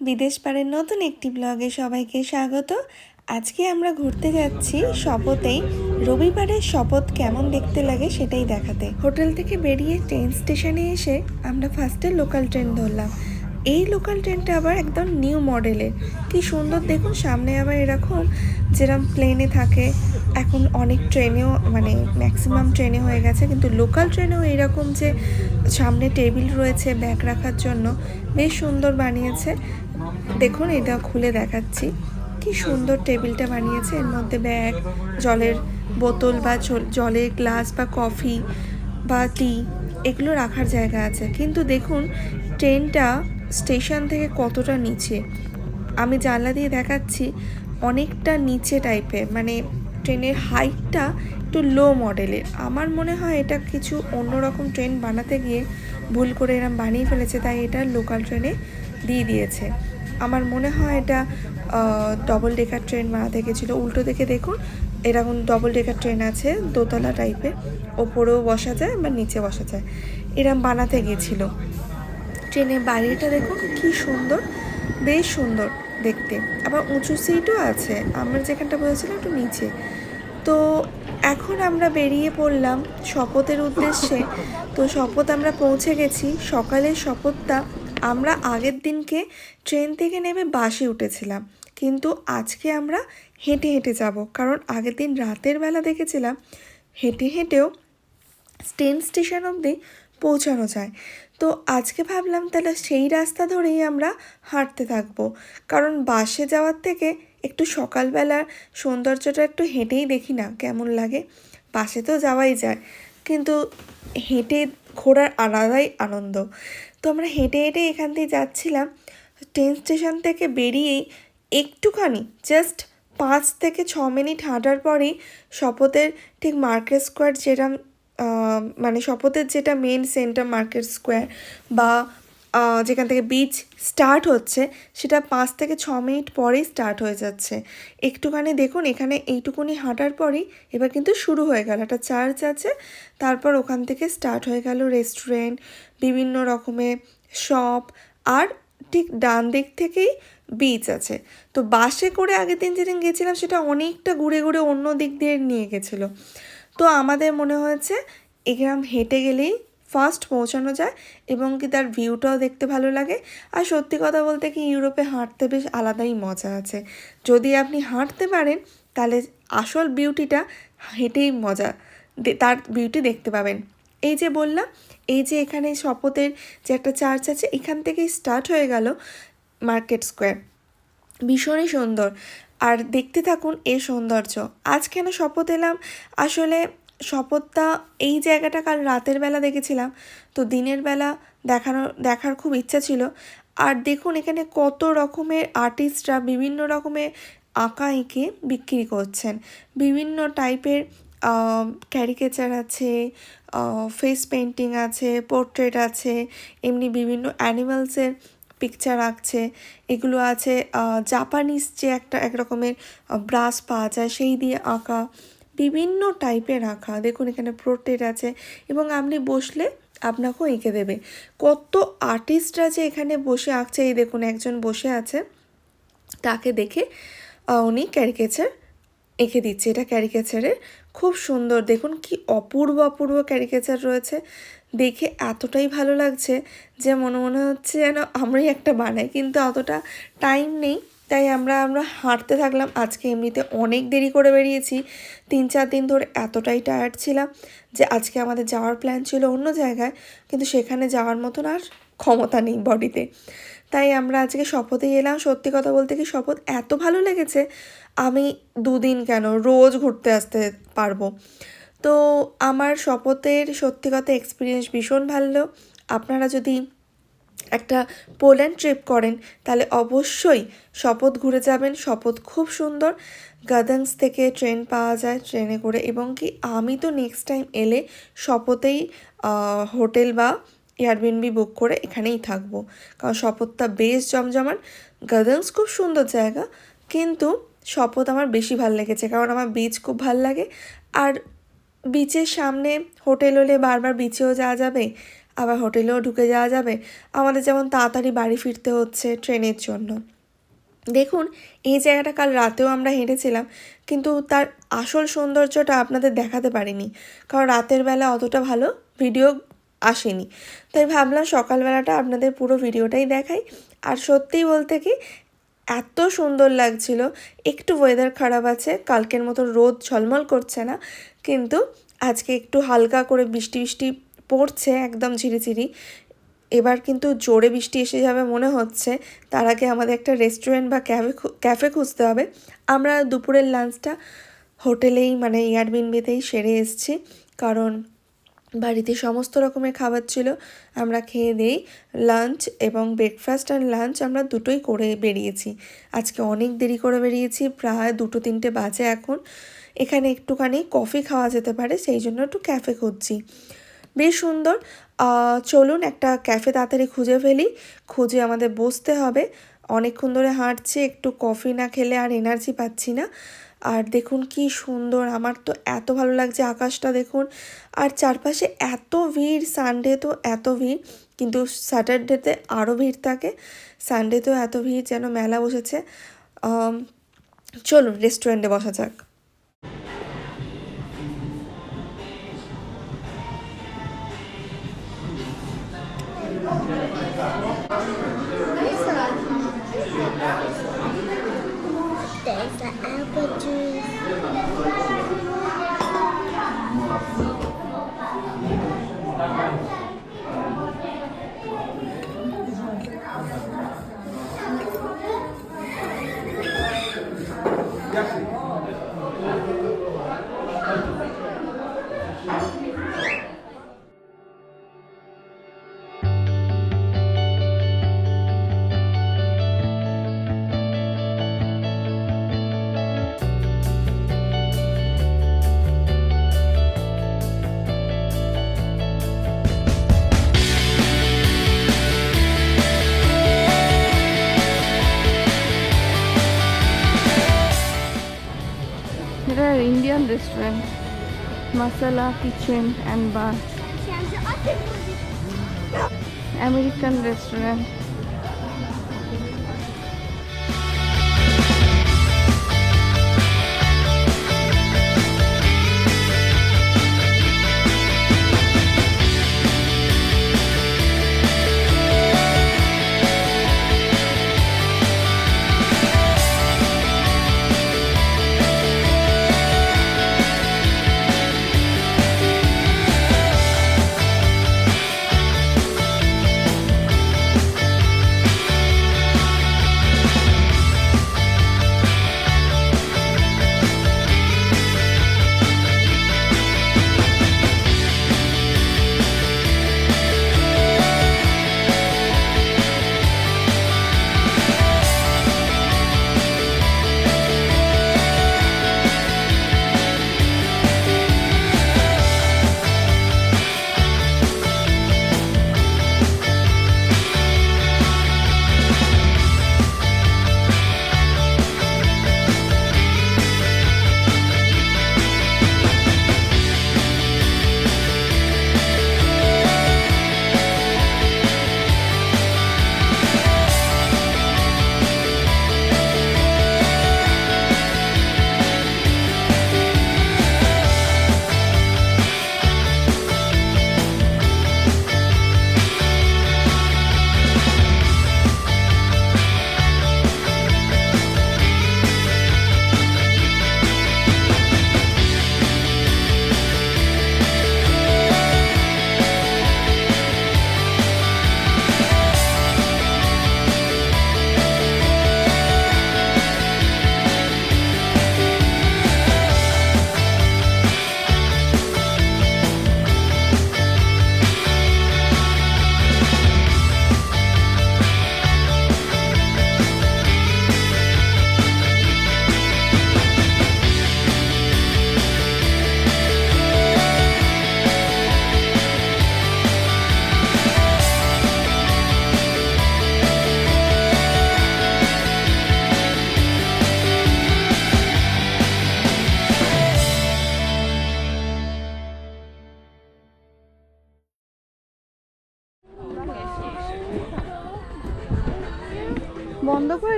বিদেশ পাড়ের নতুন একটি ব্লগে সবাইকে স্বাগত। আজকে আমরা ঘুরতে যাচ্ছি শপথেই। রবিবারের শপথ কেমন দেখতে লাগে সেটাই দেখাতে। হোটেল থেকে বেরিয়ে ট্রেন স্টেশনে এসে আমরা ফার্স্টে লোকাল ট্রেন ধরলাম। এই লোকাল ট্রেনটা আবার একদম নিউ মডেলের কি সুন্দর দেখুন, সামনে আবার এরকম যেরকম প্লেনে থাকে, এখন অনেক ট্রেনেও মানে ম্যাক্সিমাম ট্রেনে হয়ে গেছে, কিন্তু লোকাল ট্রেনেও এরকম যে সামনে টেবিল রয়েছে ব্যাগ রাখার জন্য, বেশ সুন্দর বানিয়েছে। দেখুন, এটা খুলে দেখাচ্ছি। কি সুন্দর টেবিলটা বানিয়েছে, এর মধ্যে ব্যাগ জলের বোতল বা জলের গ্লাস বা কফি বা টি এগুলো রাখার জায়গা আছে। কিন্তু দেখুন ট্রেনটা স্টেশন থেকে কতটা নিচে? আমি জানলা দিয়ে দেখাচ্ছি অনেকটা নিচে টাইপের মানে ট্রেনের হাইটটা একটু লো মডেলের আমার মনে হয় এটা কিছু অন্যরকম ট্রেন বানাতে গিয়ে ভুল করে এরম বানিয়ে ফেলেছে, তাই এটা লোকাল ট্রেনে দিয়ে দিয়েছে। আমার মনে হয় এটা ডবল ডেকার ট্রেন বানাতে গেছিল উল্টো দেখে দেখুন, এরকম ডবল ডেকার ট্রেন আছে, দোতলা টাইপের ওপরেও বসা যায় বা নিচে বসা যায়। এরম বানাতে গেছিল ট্রেনের বাইরেটা দেখুন, কি সুন্দর, বেশ সুন্দর দেখতে। আবার উঁচু সিটও আছে, আমরা যেখানটা বলেছিলাম একটু নিচে। তো এখন আমরা বেরিয়ে পড়লাম শপথের উদ্দেশ্যে। তো শপথ আমরা পৌঁছে গেছি, সকালের শপথটা আমরা আগের দিনকে ট্রেন থেকে নেমে বাসে উঠেছিলাম। কিন্তু আজকে আমরা হেঁটে হেঁটে যাব, কারণ আগের দিন রাতের বেলা দেখেছিলাম হেঁটে হেঁটেও ট্রেন স্টেশন অবধি পৌঁছানো যায়। তো আজকে ভাবলাম তাহলে সেই রাস্তা ধরেই আমরা হাঁটতে থাকব। কারণ বাসে যাওয়ার থেকে একটু সকালবেলার সৌন্দর্যটা একটু হেঁটেই দেখি না, কেমন লাগে? বাসে তো যাওয়াই যায়, কিন্তু হেঁটে ঘোরার আলাদাই আনন্দ। তো আমরা হেঁটে হেঁটে এখান দিয়ে যাচ্ছিলাম ট্রেন স্টেশন থেকে বেরিয়েই একটুখানি জাস্ট পাঁচ থেকে ছ মিনিট হাঁটার পরেই শপথের ঠিক মার্কেট স্কোয়ার যেরম মানে শপথের যেটা মেন সেন্টার মার্কেট স্কোয়ার বা যেখান থেকে বিচ স্টার্ট হচ্ছে, সেটা পাঁচ থেকে ছ মিনিট পরেই স্টার্ট হয়ে যাচ্ছে। একটুখানি দেখুন, এখানে এইটুকুনি হাঁটার পরেই এবার কিন্তু শুরু হয়ে গেল। একটা চার্চ আছে, তারপর ওখান থেকে স্টার্ট হয়ে গেল রেস্টুরেন্ট বিভিন্ন রকমের শপ আর ঠিক ডান দিক থেকেই বিচ আছে। তো বাসে করে আগের দিন যেদিন গেছিলাম, সেটা অনেকটা ঘুরে ঘুরে অন্য দিক দিয়ে নিয়ে গেছিল। তো আমাদের মনে হয়েছে এগ্রাম হেঁটে গেলেই ফার্স্ট পৌঁছানো যায় এবং কি তার ভিউটাও দেখতে ভালো লাগে। আর সত্যি কথা বলতে কি ইউরোপে হাঁটতে বেশ আলাদাই মজা আছে। যদি আপনি হাঁটতে পারেন, তাহলে আসল বিউটিটা হেঁটেই মজা তার বিউটি দেখতে পাবেন। এই যে বললাম, এই যে এখানে শপথের যে একটা চার্চ আছে, এখান থেকেই স্টার্ট হয়ে গেল মার্কেট স্কোয়ার। ভীষণই সুন্দর। আর দেখতে থাকুন এর সৌন্দর্য। আজ কেন শপথ এলাম? আসলে শপথটা এই জায়গাটা কাল রাতের বেলা দেখেছিলাম। তো দিনের বেলা দেখানো, দেখার খুব ইচ্ছা ছিল। আর দেখুন এখানে কত রকমের আর্টিস্টরা বিভিন্ন রকমের আঁকা, এঁকে বিক্রি করছেন। বিভিন্ন টাইপের ক্যারিকেচার আছে ফেস পেন্টিং আছে পোর্ট্রেট আছে, এমনি বিভিন্ন অ্যানিমালসের পিকচার আঁকছে, এগুলো আছে জাপানিজ যে একটা এক রকমের ব্রাশ পাওয়া যায়, সেই দিয়ে আঁকা। বিভিন্ন টাইপের আঁকা, দেখুন এখানে পোর্ট্রেট আছে, এবং আপনি বসলে আপনাকেও এঁকে দেবে। কত আর্টিস্টরা যে এখানে বসে আঁকছে, এই দেখুন একজন বসে আছে, তাকে দেখে উনি ক্যারিকেচার এঁকে দিচ্ছে, এটা ক্যারিকেচারের খুব সুন্দর, দেখুন কি অপূর্ব অপূর্ব ক্যারিকেচার রয়েছে। দেখে এতটাই ভালো লাগছে যে মনে মনে হচ্ছে যেন আমরাই একটা বানাই। কিন্তু অতটা টাইম নেই, তাই আমরা আমরা হাঁটতে থাকলাম। আজকে এমনিতে অনেক দেরি করে বেরিয়েছি। তিন, চার দিন ধরে এতটাই টায়ার্ড ছিলাম যে আজকে আমাদের যাওয়ার প্ল্যান ছিল অন্য জায়গায়, কিন্তু সেখানে যাওয়ার মতন আর ক্ষমতা নেই বডিতে। তাই আমরা আজকে শপথে এলাম। সত্যি কথা বলতে কি শপথ এত ভালো লেগেছে, আমি দুদিন কেন রোজ ঘুরতে আসতে পারব? তো আমার শপথের সত্যি কথা এক্সপিরিয়েন্স ভীষণ ভালো। আপনারা যদি একটা পোল্যান্ড ট্রিপ করেন, তাহলে অবশ্যই শপথ ঘুরে যাবেন। শপথ খুব সুন্দর। গাদাংস থেকে ট্রেন পাওয়া যায় ট্রেনে করে। এবং কি আমি তো নেক্সট টাইম এলে শপথেই হোটেল বা এয়ারবিএনবি বুক করে এখানেই থাকব। কারণ শপথটা বেশ জমজমাট। গাদাংস খুব সুন্দর জায়গা। কিন্তু শপথ আমার বেশি ভালো লেগেছে। কারণ আমার বিচ খুব ভালো লাগে। আর বিচের সামনে হোটেল হলে বারবার বিচেও যাওয়া যাবে, আবার হোটেলেও ঢুকে যাওয়া যাবে। আমাদের যেমন তাড়াতাড়ি বাড়ি ফিরতে হচ্ছে ট্রেনের জন্য। দেখুন, এই জায়গাটা কাল রাতেও আমরা হেঁটেছিলাম, কিন্তু তার আসল সৌন্দর্যটা আপনাদের দেখাতে পারিনি, কারণ রাতের বেলা অতটা ভালো ভিডিও আসেনি। তাই ভাবলাম সকালবেলাটা আপনাদের পুরো ভিডিওটাই দেখাই। আর সত্যিই বলতে কি, এত সুন্দর লাগছিল, একটু ওয়েদার খারাপ আছে, কালকের মতো রোদ ঝলমল করছে না কিন্তু আজকে একটু হালকা করে বৃষ্টি বৃষ্টি পড়ছে, একদম ঝিরিঝিরি। এবার কিন্তু জোরে বৃষ্টি এসে যাবে মনে হচ্ছে। তার আগে আমাদের একটা রেস্টুরেন্ট বা ক্যাফে ক্যাফে খুঁজতে হবে। আমরা দুপুরের লাঞ্চটা হোটেলেই মানে এয়ারবিনবিতেই সেরে এসেছি। কারণ বাড়িতে সমস্ত রকমের খাবার ছিল। আমরা খেয়ে দিই লাঞ্চ এবং ব্রেকফাস্ট আর লাঞ্চ আমরা দুটোই করে বেরিয়েছি। আজকে অনেক দেরি করে বেরিয়েছি, প্রায় দুটো, তিনটে বাজে এখন। এখানে একটুখানি কফি খাওয়া যেতে পারে, সেই জন্য একটু ক্যাফে খুঁজছি। বেশ সুন্দর। চলুন একটা ক্যাফে তাড়াতাড়ি খুঁজে ফেলি। খুঁজে আমাদের বসতে হবে। অনেকক্ষণ ধরে হাঁটছি, একটু কফি না খেলে আর এনার্জি পাচ্ছি না। আর দেখুন কি সুন্দর, আমার তো এত ভালো লাগছে আকাশটা দেখুন। আর চারপাশে এত ভিড় সানডে তো এত ভিড়, কিন্তু স্যাটারডেতে আরও ভিড় থাকে। সানডেতেও এত ভিড় যেন মেলা বসেছে। চলুন রেস্টুরেন্টে বসা যাক। masala kitchen and bar. American restaurant.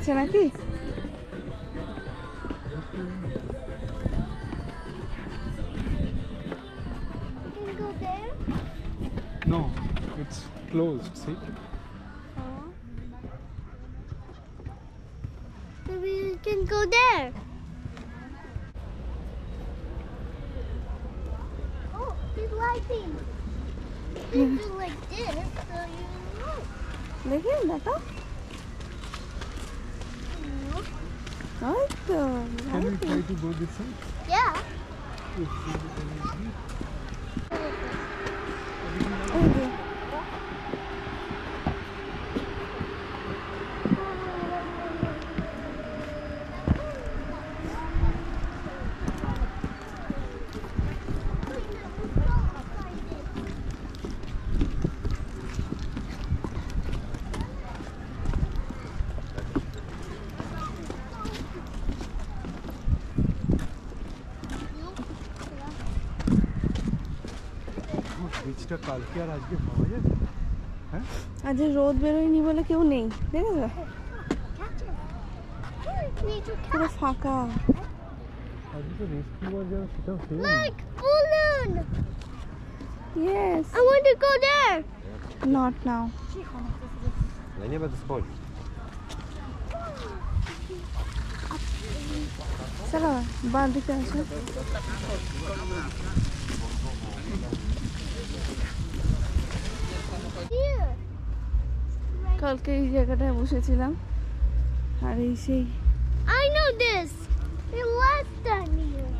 রেখেছে নাকি can go there. No, it's closed. See? Maybe we can go there. Oh, it's lighting. You do like this, so you know. দেখি দেখো ওই To go this side? Yeah. কালকে আর আজকে পাওয়া যাবে হ্যাঁ আজ এই রোদ বেরোয়নি বলে কেউ নেই দেখেছ Catch it. Need to পুরো catch. ফাঁকা আজকে তো রেস্কিউ আর যারা সেটাও same Like balloon. Yes I want to go there. Not now Ja nie będę schodził. চলো বাঁ দিকে আসো Here. কালকে এই জায়গাটায় বসেছিলাম আর এই সেই I know this. We last time here.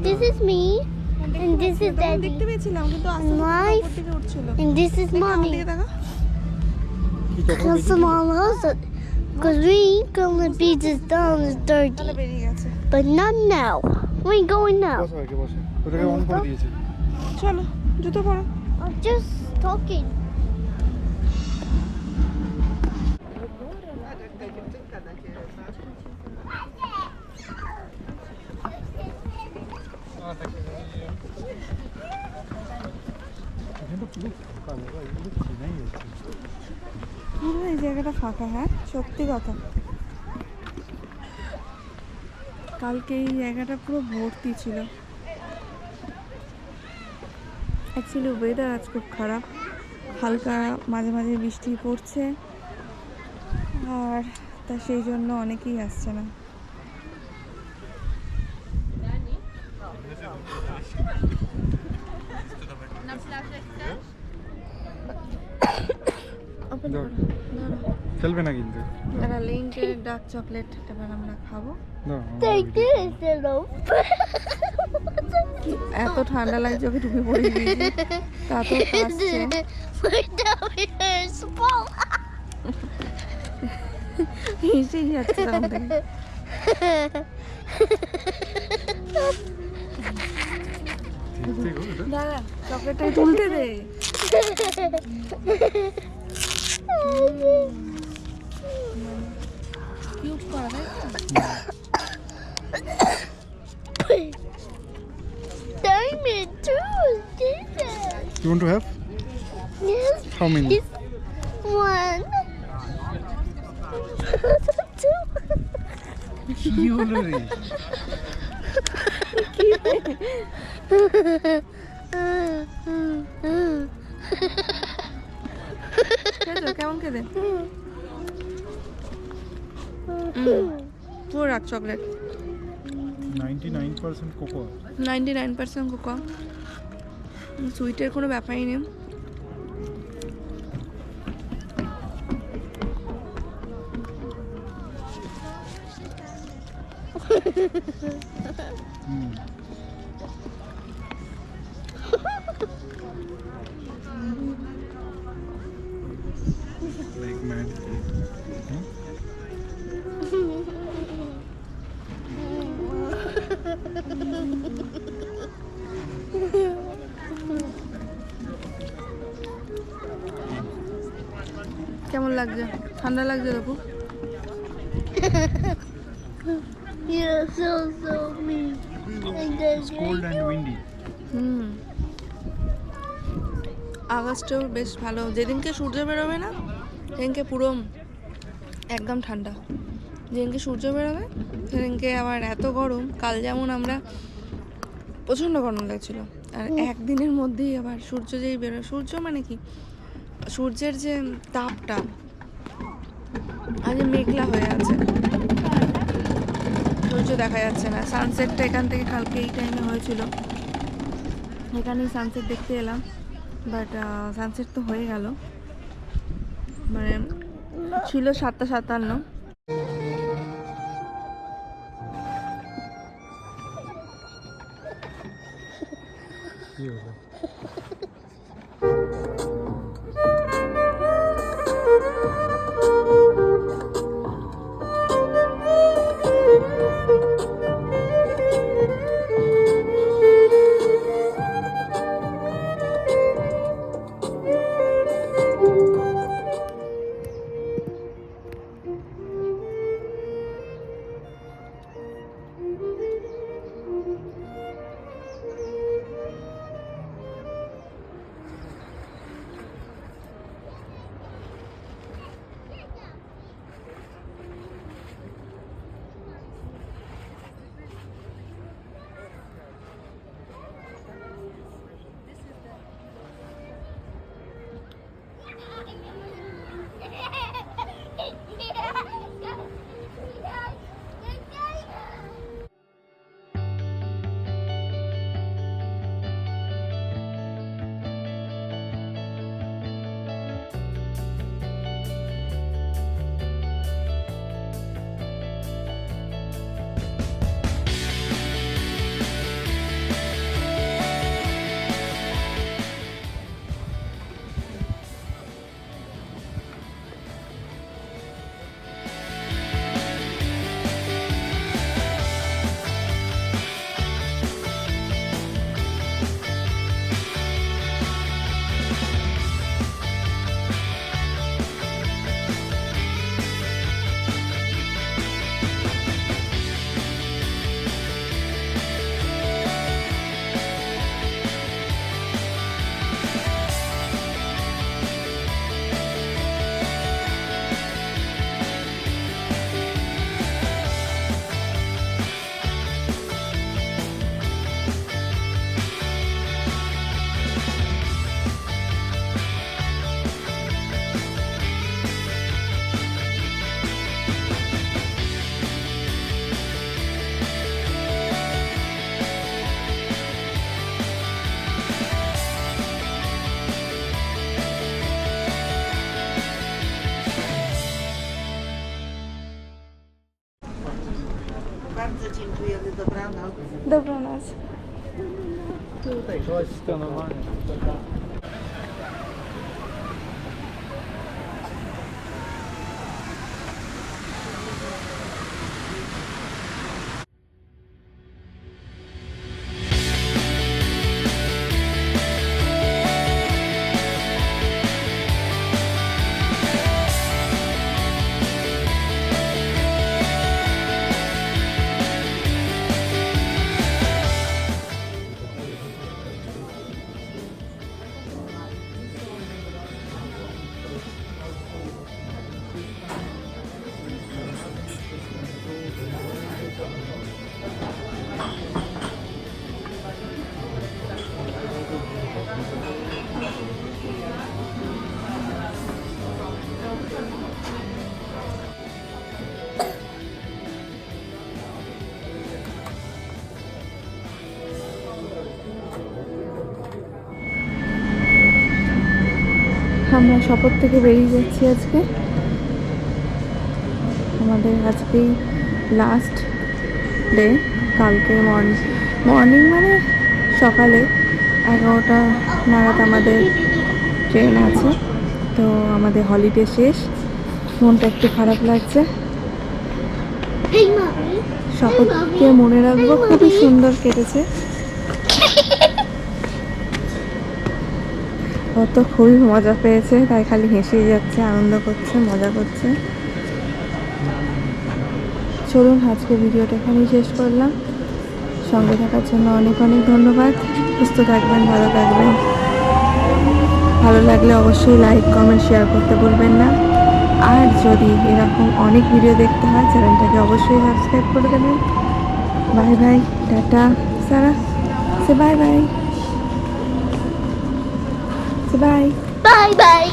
This is me, and this is তখন daddy, দেখতে পেয়েছিলাম কিন্তু আস্তে আস্তে Nice. উপর দিকে উঠছিল and this is দেখো, আমার mommy. দিকে দেখো কি তখন Cause some house, cause we ain't gonna be this down is তাহলে dirty, বেরিয়ে গেছে but not now. We going now. চলো জুতো পরো। I'm just talking. জায়গাটা ফাঁকা হ্যাঁ? সত্যি কথা। কালকে এই জায়গাটা পুরো ভর্তি ছিল। অ্যাকচুয়ালি ওয়েদার আজ খুব খারাপ। হালকা মাঝে মাঝে বৃষ্টি পড়ছে। আর তা সেই জন্য অনেকেই আসছে না। Open খেলবে না কিন্তু? একটা লিঙ্কের ডার্ক চকলেট এবার আমরা খাব। এত ঠান্ডা লাগছে ওকে টুপি পরিয়ে দিয়েছি তা তো. হেসেই যাচ্ছে এটা দাঁড়া চকলেটটা তুলতে দে। কিউট করা তাই তো? Diamond too. Jesus. You want to have Yes. How many It's one. Two. কি হলো রে খেয়েছো? কেমন খেতে পুরো রাখ chocolate ninety nine percent cocoa ninety nine percent cocoa সুইটের কোনো ব্যাপারই নেই। হুম কেমন লাগছে? ঠান্ডা লাগছে দেখো You're so, so mean. হুম। আগস্টেও বেশ ভালো। যেদিনকে সূর্য বেরোবে না সেদিনকে পুরো একদম ঠান্ডা। যেদিনকে সূর্য বেরোবে সেদিনকে আবার এত গরম কাল যেমন আমরা প্রচণ্ড গরম লাগছিল। আর একদিনের মধ্যেই আবার সূর্য যেই বেরোয় সূর্য মানে কি? সূর্যের যে তাপটা আজ মেঘলা হয়ে আছে। সূর্য দেখা যাচ্ছে না। সানসেটটা এখান থেকে কালকে এই টাইমে হয়েছিল। এখানেই সানসেট দেখতে এলাম। বাট সানসেট তো হয়ে গেল। মানে ছিল সাতটা সাতান্ন। আমরা শপথ থেকে বেরিয়ে যাচ্ছি আজকে। আমাদের আজকেই লাস্ট ডে কালকে মর্নিং মর্নিং মানে সকালে এগারোটা নাগাদ আমাদের ট্রেন আছে। তো আমাদের হলিডে শেষ। মনটা একটু খারাপ লাগছে. শপথকে মনে রাখব খুবই সুন্দর কেটেছে। ও তো খুবই মজা পেয়েছে, তাই খালি হেসেই যাচ্ছে, আনন্দ করছে, মজা করছে। চলুন আজকে ভিডিওটা এখানেই শেষ করলাম। সঙ্গে থাকার জন্য অনেক অনেক ধন্যবাদ। সুস্থ থাকবেন, ভালো থাকবেন। ভালো লাগলে অবশ্যই লাইক, কমেন্ট, শেয়ার করতে ভুলবেন না। আর যদি এরকম অনেক ভিডিও দেখতে হয়, চ্যানেলটাকে অবশ্যই সাবস্ক্রাইব করে দেবেন। বাই বাই, টাটা, সারা। সে bye bye. Bye. Bye bye.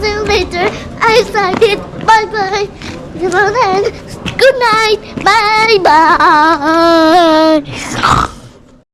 See you later. I excited. Bye bye. Good night. Bye bye.